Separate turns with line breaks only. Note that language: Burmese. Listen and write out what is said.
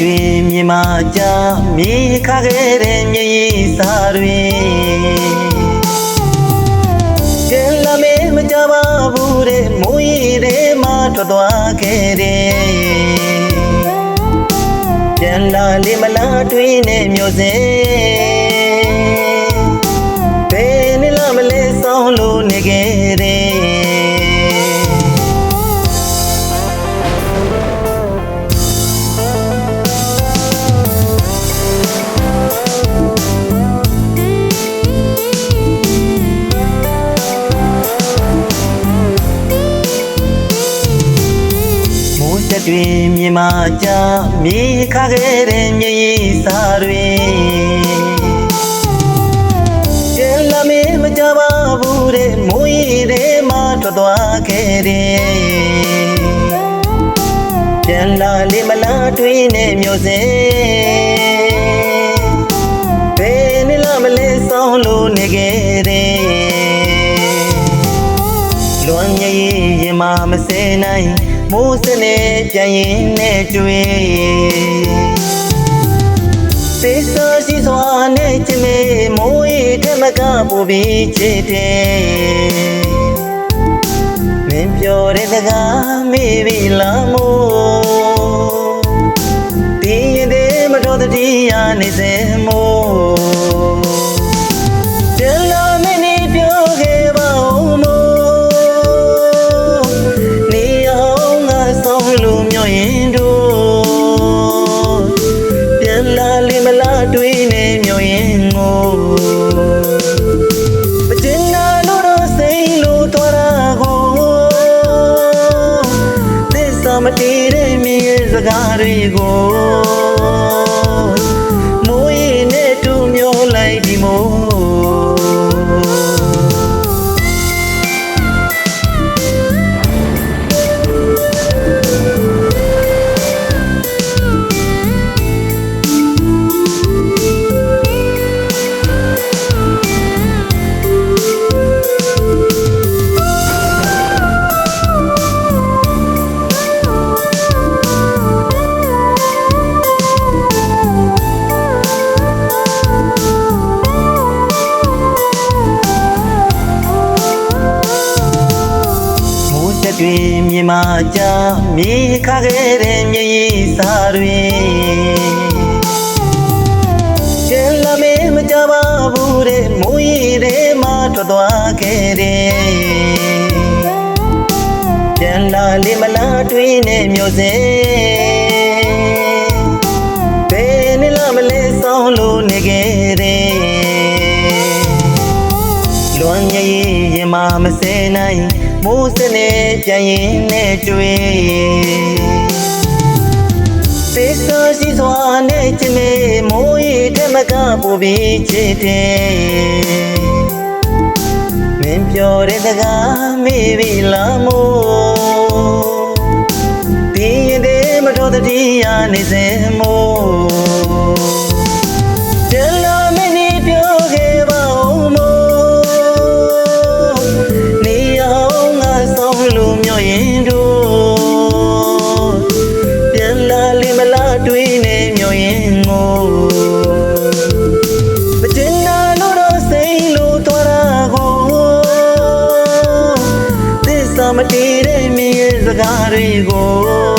တွေမြင်မာကြမြေခခဲ့တဲ့မြေကြီးစာတွေကျန်လာမေးမကြပါဘူးတဲ့မိုးရီတွေမှာထွက်သွားခဲ့တယ်ပြန်လာလေမလားတွင်းနဲ့မျိုးစင် မိုးဆက်တွေမြင်မာကြမြေခခဲ့တဲ့မြေကြီးစာတွေကျန်လာမေးမကြပါဘူးတဲ့မိုးရီတွေမှာထွက်သွားခဲ့တယ်ပြန်လာလေမလားတွင်းနဲ့မျိုးစင်ဘယ်နည်းလာမလဲဆောင်းလို့နေခဲ့တယ်လွန်ရည်ရင်မမစဲနိုင် မိုးစနေပြန်ရင်နဲ့တွေ့သေစာရှိစွာနဲ့ချင်မေမိုးရီထက်မကပူပြီးချစ်တယ်မင်းပြောတဲ့စကားမေးပြီလားမို့ မတည်တဲ့မြေစကားတွေကို တွေမြင်မာကြမြေခခဲ့တဲ့မြေကြီးစာတွေကျန်လာမေးမကြပါဘူးတဲ့မိုးရီတွေမှာထွက်သွားခဲ့တယ်ပြန်လာလေမလားတွင်းနဲ့မျိုးစင် လွန်ရည်ရင်မမစဲနိုင်မိုးစနေပြန်ရင်နဲ့တွေ့သေစာရှိစွာနဲ့ချင်မေမိုးရီထက်မကပူပြီးချစ်တယ်မင်းပြောတဲ့စကားမေးပြီလားမို့ မတည်တဲ့မြေစကားတွေကို